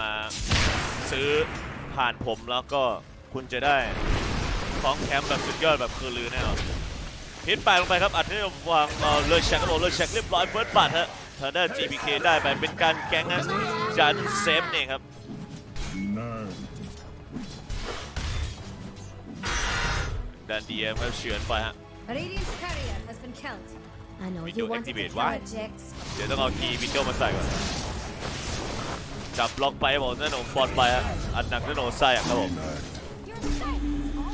มาซื้อผ่านผมแล้วก็คุณจะได้ของแคมป์แบบสุดยอดแบบคือลือแน่นอนฮิตไปลงไปครับ อัดให้วางเอ่อเลยแช็คกระโดดเลยแช็คเรียบร้อยเฟิร์สบัตฮะทางด้าน GPK ได้ไปเป็นการแก๊งฮะจันเซฟนี่ครับ Nine. ดันดีเอ็มครับเฉือนไปฮะ Radiant's carrier has been killed. I know Window you wanted to activate, throw why? a Jax. เดี๋ยวต้องเอาคีย์วินโดว์มาใส่ก่อน จับล็อกไปครับผมนั่นโหนฟอนไปฮะอันหนักนั่นโหนไส้ครับผม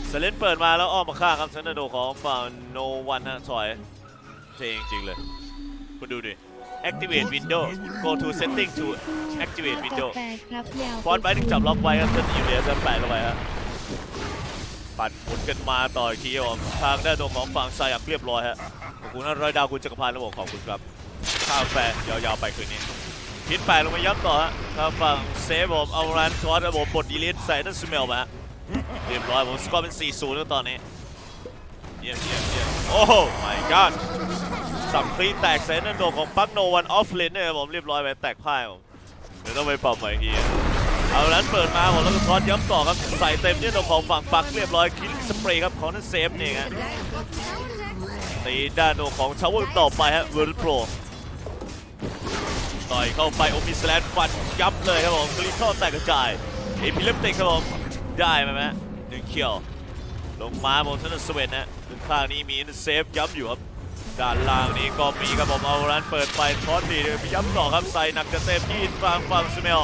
เซเลนเปิดมาแล้วอ้อมมาข้างครับเซนโดของฝั่งโนวันฮะถอยเท่จริงๆเลยคุณดูดิ activate window go to setting to activate window ฟอนไปถึงจับล็อกไว้ครับเซนอยู่เดียวจะแปะลงไปฮะปัดหมุนกันมาต่ออีกทีครับผมทางด้านตรงของฝั่งซ้ายอย่างเรียบร้อยฮะขอบคุณนะร้อยดาวคุณจักรพันธ์ครับผมขอบคุณครับข้าวแฟนยาวๆไปคืนนี้ พิษแปลงมาย้ำต่อฮะทางฝั่งเซฟผมเอารันคอร์สรับผมบดดีลิทใส่นั่นสเมลมาฮะเรียบร้อยผมสกอร์เป็น 4-0แล้วตอนนี้เยี่ยมเยี่ยมเยี่ยมโอ้โห my god สับคลีแตกใส่นั่นโดของปักโนวันออฟเลนเนี่ยผมเรียบร้อยไปแตกพ่ายผมเดี๋ยวต้องไปปรับใหม่อีกทีเอารันเปิดมาผมแล้วก็คอร์สย้ำต่อครับใส่เต็มเนี่ยโดของฝั่งปักเรียบร้อยคิลสเปรย์ครับของนั่นเซฟนี่ฮะตีด้านโนของชาวเวอร์ต่อไปฮะเวอร์ดโปร ต่อยเข้าไปโอมิสแลนฟันยับเลยครับผมกรีทอแตกกระจายเอพิเลปติกครับผมได้ไหมไหมหนึ่งเขียว ลงมาบนถนนสเวนนะถึงข้างนี้มีเซฟย้ำอยู่ครับด้านล่างนี้ก็มีครับผมเอารันเปิดไปทอสดีเลยย้ำต่อครับใส่หนักจะเต็มที่ฟังฟังสเมล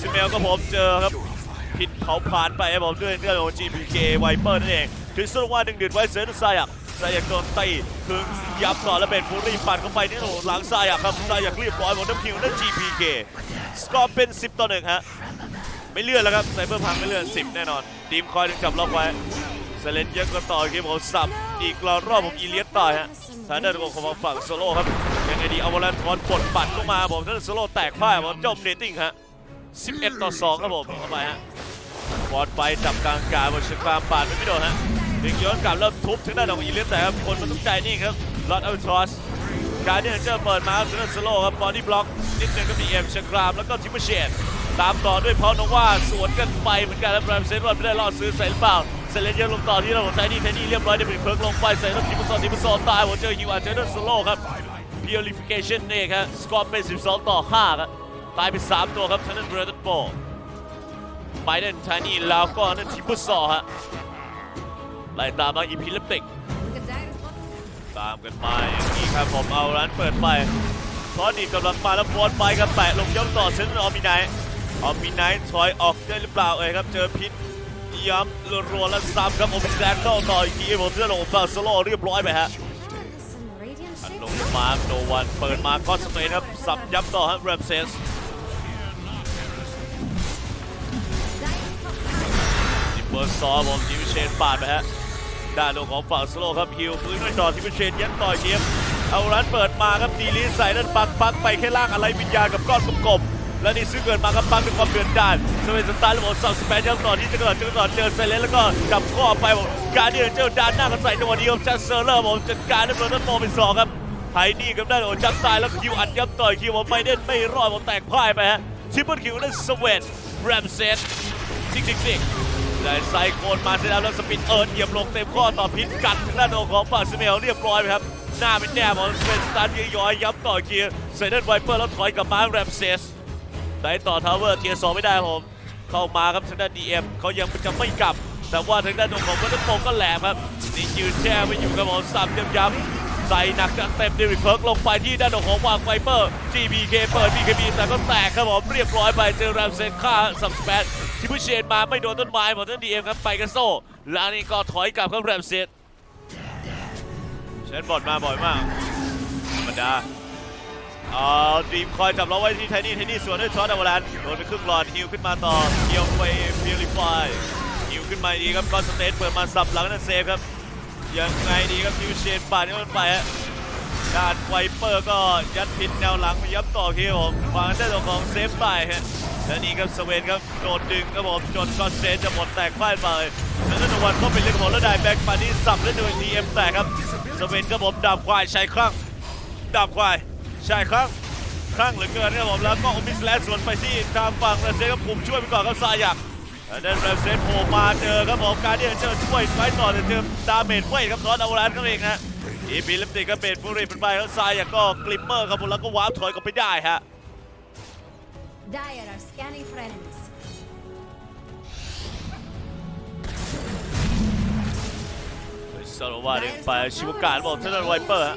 สเมลก็ผมเจอครับผิดเขาผ่านไปครับผมด้วยเรื่องของ GPK ไวเปอร์นั่นเองคือสรุปว่าดึงดืดไว้เซนซายัก ซายักโดนตีถึงยับต่อแล้วเป็นฟูรี่ปัดเข้าไปนี่โอ้โหหลังซายักครับซายักเรียบร้อยหมดน้ำพิวนั่น GPK สกอร์เป็น 10 ต่อหนึ่งฮะไม่เลื่อนแล้วครับไซเบอร์พังไม่เลื่อน 10 แน่นอนทีมคอยถึงจับล็อกไว้เซเลนเยอะก็ต่อเกมผมสับอีกรอบรอบผมอีเลียสต่อยฮะทางด้านของฝั่งโซโล่ครับยังไงดีเอาวอลันทอนปลดปัดเข้ามาผมท่านโซโล่แตกพ่ายผมจมเรตติ้งฮะ11 ต่อ 2 ครับผมเข้าไปฮะบอลไปจับกลางกายบนชิงกลางปาดไม่โดนฮะ ดึงย้อนกลับแล้วทุบถึงด้านของอีลิสแต่คนมันต้องใจนี่ครับลอดอัลทอสการเดินเจอเปิดมาถึงด้านสโลครับบอดี้บล็อกนิดนึงก็มีเอ็มเชกรามแล้วก็ทิมเปอร์เชนตามต่อด้วยพาวโนว่าสวนกันไปเหมือนกันแล้วแบรมเซนบอลไม่ได้รอดซื้อใส่หรือเปล่าเซเลนเยอร์ลงต่อที่เราของไทนี่ไทนี่เรียบร้อยได้เป็นเพิร์กลงไปใส่แล้วทิมเปอร์ซอนทิมเปอร์ซอนตายผมเจอฮิวอาร์เจอร์สโลครับ Purification นี่ครับสกอร์เป็น 12 ต่อ5ครับตายไป 3 ตัวครับทางนั้นเบรดโบไบเดนทนี่แล้วก็นั่นทิปเปอร์ซอฮะ ไล่ตามมาอีพิเลปติก Look at Darius bot. ตามกันมาอย่างนี้ครับผมเอาร้านเปิดไปทอดีกำลังมาแล้วบอลไปครับแปะลงย่อมต่อเซนออมิไนท์ออมิไนท์ถอยออกได้หรือเปล่าเอ่ยครับ เจอพิษย้ำรัวๆแล้วซ้ำครับโอมิแซนเข้าต่ออีกทีผมเสื้อลงฝั่งสโลเรียบร้อยไปฮะ Some radiant อัน shape. ลงมาโนวันเปิดมาก็สเปนครับสับย้ำต่อครับแรมเซสจิมเบอร์ซอผมทิมเชนปาดไปฮะ ด้านลงของฝั่งสโลครับฮิวพื้นด้วยต่อทิมเชนยันต่อยเยียมเอารันเปิดมาครับดีลีใส่นั่นปักปักไปแค่ล่างอะไรวิญญาณกับก้อนกลมๆและนี่ซื้อเกิดมาครับปักด้วยความเดือดดานสเปนสตาร์แล้วผมสับสเปนยันต่อที่จะเกิดดจะเกิดเจอไซเลนแล้วก็จับข้อไปการเดินเจอด้านหน้ากันใส่จังหวะเดียวจัสเซอร์เลอร์ผมจัดการด้วยเบอร์นันโมเป็นสองครับไทนี่กับด้านของจัสตายแล้วคิวอัดยับต่อยคิวผมไม่เด่นไม่รอดผมแตกพ่ายไปฮะชิปเปิลคิวนั่นสเวนแรมเซสซิกซิกซิก ได้ไซโคนมาเสร็จแล้วแล้วสปินเอิร์นเหยียบลงเต็มข้อต่อพิษกัดทางด้านของฝั่งสเมลเรียบร้อยไปครับ หน้าเป็นแนบของสเปนสตาร์เยย้อยย้ำต่อเกียร์เซเดนไวเปอร์แล้วถอยกลับมาแรมเซสได้ต่อทาวเวอร์เทียร์สองไม่ได้ครับผมเข้ามาครับทางด้านดีเอ็มเขายังจะไม่กลับ แต่ว่าทางด้านของวัตถุโปก็แหลมครับนี่ยืนแช่ไม่อยู่กับผมอสับย้ำๆ ใส่หนักจัดเต็มเดวิดเพิร์กลงไปที่ด้านของวางไวเปอร์ GBK เปิด BKB แต่ก็แตกครับผมเรียบร้อยไปเจอแรมเซนฆ่าสับสเปนที่ผู้เชนมาไม่โดนต้นไม้หมดทั้งดีเอ็มครับไปกันโซ่แล้วนี่ก็ถอยกลับครับแรมเซนเชนบอลมาบ่อยมากธรรมดาเอาดีมคอยจับเราไว้ที่ไทนี่ไทนี่สวนด้วยช็อตอวลานโดนไปครึ่งหลอดฮิวขึ้นมาต่อเกี่ยวไปเพียริฟายฮิวขึ้นมาอีกครับก็สเตทเปิดมาสับหลังนั่นเซฟครับ ยังไงดีครับทิวเชนป่านนี้มันไปฮะด้านไวเปอร์ก็ยัดผิดแนวหลังไปยับต่อคิวผมฝั่งด้านของเซฟไปฮะและนี่ครับสเวนครับโดดดึงครับผมจนกอนเซนจะหมดแตกพ่ายไปแล้วนวันก็เป็นเรื่องของแล้วได้แบ็กมานี่สับแล้วโดยดีเอ็มแตกครับสเวนครับผมดาบควายชายครั้งดาบควายชายครั้งคลั่งเหลือเกินครับผมแล้วก็อมิสแลนสวนไปที่ทางฝั่งแรมเซนครับกลุ่มช่วยไปก่อนครับซายัก แล้วได้แรมเซนโผล่มาเจอครับผมการที่จะช่วยไฟต่อแต่เจอดาเมจเว้ยครับซอนเอาแลนครับเองนะอีพีลิมติกก็เป็นฟูริเป็นไปแล้วซายักก็กลิมเมอร์ครับผมแล้วก็วาร์ปถอยกลับไปได้ฮะ Dire are scanning for enemies. สโลวาเดินไปชิวการบอกเทนไวเปอร์ฮะ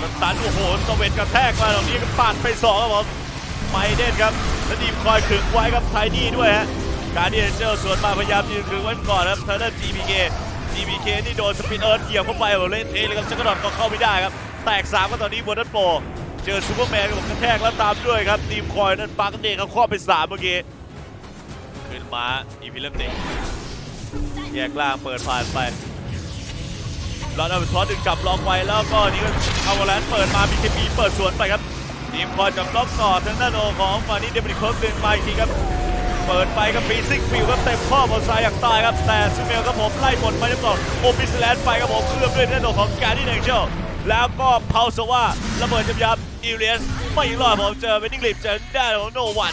สตันโอ้โหสเวนกระแทกมาตรงนี้ก็ปาดไปสองครับผมไมเดนครับแล้วดีมคอยขึงไว้ครับไทนี่ด้วยฮะ การที่เจอสวนมาพยายามยืนขึงไว้ก่อนครับเทนเนอร์ GPK GPK นี่โดนสปินเอิร์ธเหยียบเข้าไปแบบเล่นเทเลยครับจักรดอนก็เข้าไม่ได้ครับ แตกสามก็ตอนนี้บนนันโปเจอซูเปอร์แมนกับกระแทกแล้วตามด้วยครับดีมคอยนั่นปักเดงเขาครอบไปสามเมื่อกี้ขึ้นมาอีพีเริ่มเด็กแยกล่างเปิดผ่านไปแล้วเอาไปทอสดึงจับล็อกไว้แล้วก็นี่ก็เอาวอลเลนเปิดมามีเคมีเปิดสวนไปครับทีมคอยจับล็อกต่อทางด้านโอของฟานี่เดมินิครบดึงมาอีกทีครับ เปิดไปครับฟีซิกฟิวครับเต็มข้อบอลซ้ายอย่างตายครับ แต่ซูเมลครับผมไล่บนไปเรียบร้อยโอปิสแลนด์ไปครับผมเคลื่อนด้วยทางด้านโอของการที่เนเชลแล้วก็เพาสว่าระเบิดยับยับอิเลียสไม่รอดผมเจอเวนิงลิปเจอได้ของโนวัน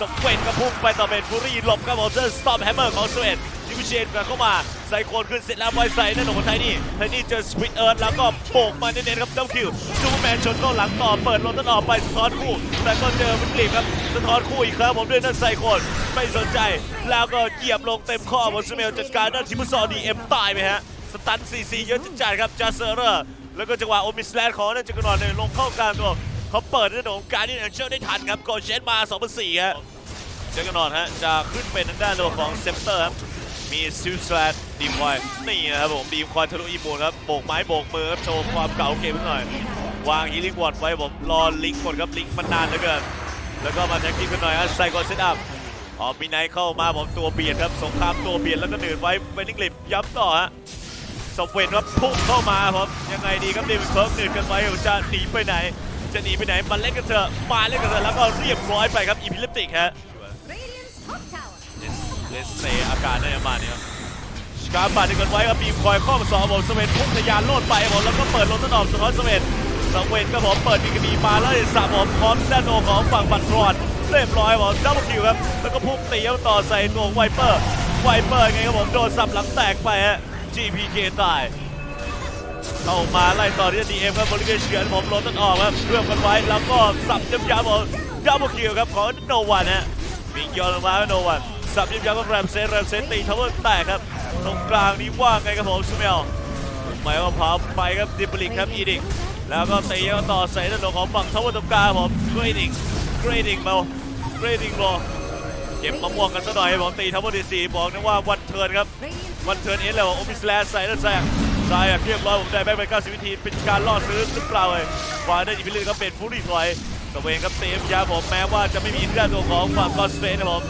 สเวนกระพุ่งไปต่อเป็นฟูรี่หลบครับผมเจอสตอมแฮมเมอร์ของสเวนดิ วิเชนกันเข้ามาใส่โคนขึ้นเสร็จแล้วไว้ใส่นั่นของไทยนี่ไทนี่เจอสปินเอิร์ธแล้วก็โบกมาเน้นๆครับดับคิวซูเปอร์แมนชนเข้าหลังต่อเปิดลมต้นออกไปสะท้อนคู่ แต่ก็เจอมันกลีบครับสะท้อนคู่อีกครั้งผมด้วยนั่นใส่โคนไม่สนใจ แล้วก็เหยียบลงเต็มข้อบนสเมลจัดการนั่นทิมุซอดีเอ็มตายไปฮะสตันซีซีเยอะจัดๆครับจาเซอร์เรอร์แล้วก็จังหวะโอมิสแลนของนั่นจักรนอนเนี่ยลงเข้ากลางตัวเขาเปิดด้วยของการที่แอนเชลได้ทันครับโกเชนมา2 4 4ฮะเจอกันนอนฮะจะขึ้นเป็นทางด้านตัวของเซมเตอร์ครับ มีซิลสแลดดีมควายนี่นะครับผมดีมควายทะลุอีโมนครับโบกไม้โบกมือครับโชว์ความเก่าเกมหน่อยวางฮีลิงวอดไว้ผมรอลิงก์กดครับลิงก์มันนานเหลือเกินแล้วก็มาแท็กทีมกันหน่อยฮะไซโคเซตอัพออมีไนท์เข้ามาผมตัวเบียดครับสงครามตัวเบียดแล้วก็หนืดไว้เวนิงลิปย้ำต่อฮะสมเวนครับพุ่งเข้ามาผมยังไงดีครับดีมเคิร์ฟหนืดกันไว้จะหนีไปไหน จะหนีไปไหนมาเล่นกันเถอะมาเล่นกันเถอะแล้วก็เรียบร้อยไปครับอีพิลิปติกฮะ เลสเซอาการได้ประมาณนี้ครับสกาบาดกันไว้ครับบีมคอยข้อมสองผมสเวนพุ่งทะยานโลดไปผมแล้วก็เปิดลงต้นออกสะท้อนสเวนสเวนก็ผมเปิดดีกรีมาแล้วสามผมพร้อมด้านโนของฝั่งบัตรรอนเรียบร้อยผมดับเบิลคิวครับแล้วก็พุ่งตีเอาต่อใส่ตัวไวเปอร์ไวเปอร์ไงครับผมโดนสับหลังแตกไปฮะ GPK ตายเข้ามาไล่ต่อที่ดีเอ็มครับบริเวณเฉือนผมลดต้นออกครับเพื่อมกันไว้แล้วก็สับย้ำๆผมดับเบิลคิวครับของโนวันฮะมิงยอนลงมาโนวัน สับย้ำๆกับแรมเซนแรมเซนตีทาวเวอร์แตกครับ ตรงกลางนี้ว่างไงครับผมสเมลหมายว่าพาไปครับดิบลิกครับอีดิกแล้วก็ตีเอาต่อใส่ด้านหลังของฝั่งทาวเวอร์ตรงกลางผมเกรดิงเกรดิงเบลเกรดิงโลเก็บมะม่วงกันซะหน่อยผมตีทาวเวอร์ดีซีบอกนะว่าวันเทิร์นครับวันเทิร์นเอสแล้วโอมิสแลนใส่แล้วแซงใส่เรียบร้อยผมได้แบ็คไป90วิธีเป็นการล่อซื้อหรือเปล่าเลยวาได้อีพิลิกก็เป็นฟูรี่ถอยตะเวนครับเตมยาผมแม้ว่าจะไม่มีด้านตัวของฝั่งกอนสเปนนะผม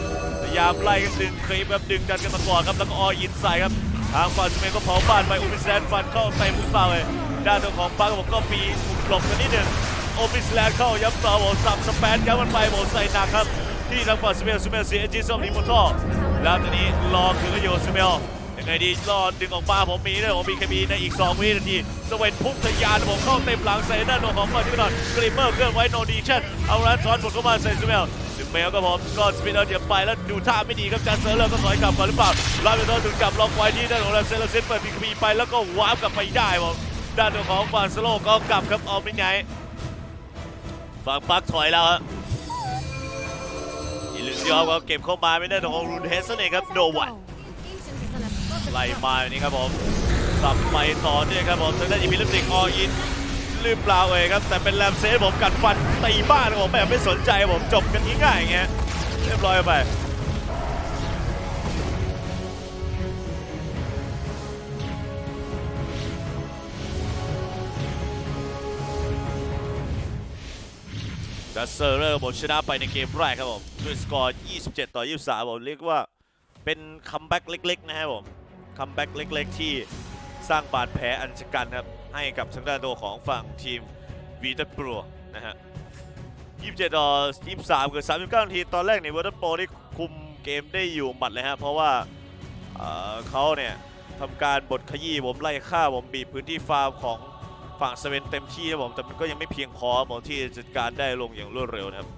พยายามไล่กันดึงครีปครับดึงดันกันมาก่อนครับแล้วก็ออยินใส่ครับทางฝั่งสเปนก็เผาบ้านไปโอมิสแลนด์ฟันเข้าเต็มหรือเปล่าเลยด้านตัวของปังผมก็ปีหลบกันนิดหนึ่งโอมิสแลนด์เข้าย้ำต่อผมสับสเปนย้ำมันไปผมใส่หนักครับ ที่ทางฝั่งสเปนสเปนเสียจีซอมนิโมโตแล้วตอนนี้รอคือก็โยสเปนยังไงดีรอดึงออกมาผมมีด้วยผมมีเคมีในอีก 2 วินาทีสเวนพุ่งทะยานผมเข้าเต็มหลังใส่ด้านของก่อนที่ก่อนกริมเมอร์เคลื่อนไว้โนดีชั่นเอาร้านซ้อนผมเข้ามาใส่ซูเมล ซูเมลก็ผมก็สปินเอาเดี๋ยวไปแล้วดูท่าไม่ดีครับจานเซอร์เลอร์ก็ถอยกลับก่อนหรือเปล่าลาเบโตถูกจับล็อกไว้ที่ด้านของแรมเซลเซนเปิดมีคีไปแล้วก็วาร์ปกลับไปได้ผมด้านของฟานสโลก็กลับครับออกไม่ไงฝั่งปักถอยแล้วฮะอิลิซิโอก็เก็บเข้ามาไม่ได้ของรูนเฮสเองครับโนวันไล่มาอย่างนี้ครับผมสับไปต่อเนี่ยครับผมทางด้านอีพิลิปติกออิน หรือเปล่าเอ่ยครับ แต่เป็นแรมเซสผมกัดฟันตีบ้านผมแบบไม่สนใจผมจบกันง่ายๆอย่างเงี้ยเรียบร้อยไปดัสเซอร์เรอร์ผมชนะไปในเกมแรกครับผม ด้วยสกอร์ 27 ต่อ 23 ผมเรียกว่าเป็นคัมแบ็กเล็ก ๆ นะครับผม คัมแบ็กเล็ก ๆ ที่สร้างบาดแผลอันชะกันครับ ให้กับทางด้านตัวของฝั่งทีมวีเตอร์โปรนะฮะ27ต่อ23คือบ39นาที ตอนแรกในวีเตอร์โปรที่คุมเกมได้อยู่หมัดเลยฮะ เพราะว่าเเขาเนี่ยทำการบดขยี้ผมไล่ฆ่าผมบีบพื้นที่ฟาร์มของฝั่งเซเว่นเต็มที่นะผมแต่มันก็ยังไม่เพียงพอผมที่จัดการได้ลงอย่างรวดเร็วนะครับ